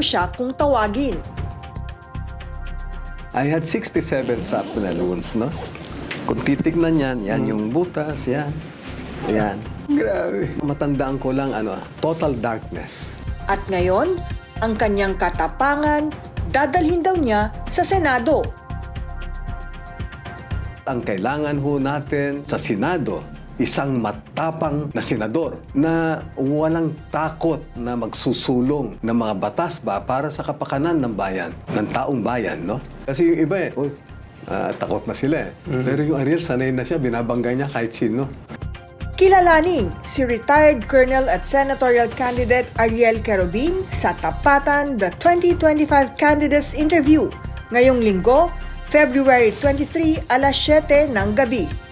siya kung tawagin. I had 67 shrapnel wounds, no? Kung titignan yan, yan yung butas, yan. Yan. Grabe. Matandaan ko lang, ano, total darkness. At ngayon, ang kanyang katapangan, dadalhin daw niya sa Senado. Ang kailangan ho natin sa Senado, isang matapang na senador na walang takot na magsusulong ng mga batas ba para sa kapakanan ng bayan, ng taong bayan, no? Kasi yung iba eh, uy, ah, takot na sila eh. Pero yung Ariel, sanay na siya, binabangga niya kahit sino. Kilalanin si retired Colonel at Senatorial candidate Ariel Carobin sa Tapatan The 2025 Candidates Interview ngayong linggo, February 23, alas 7 ng gabi.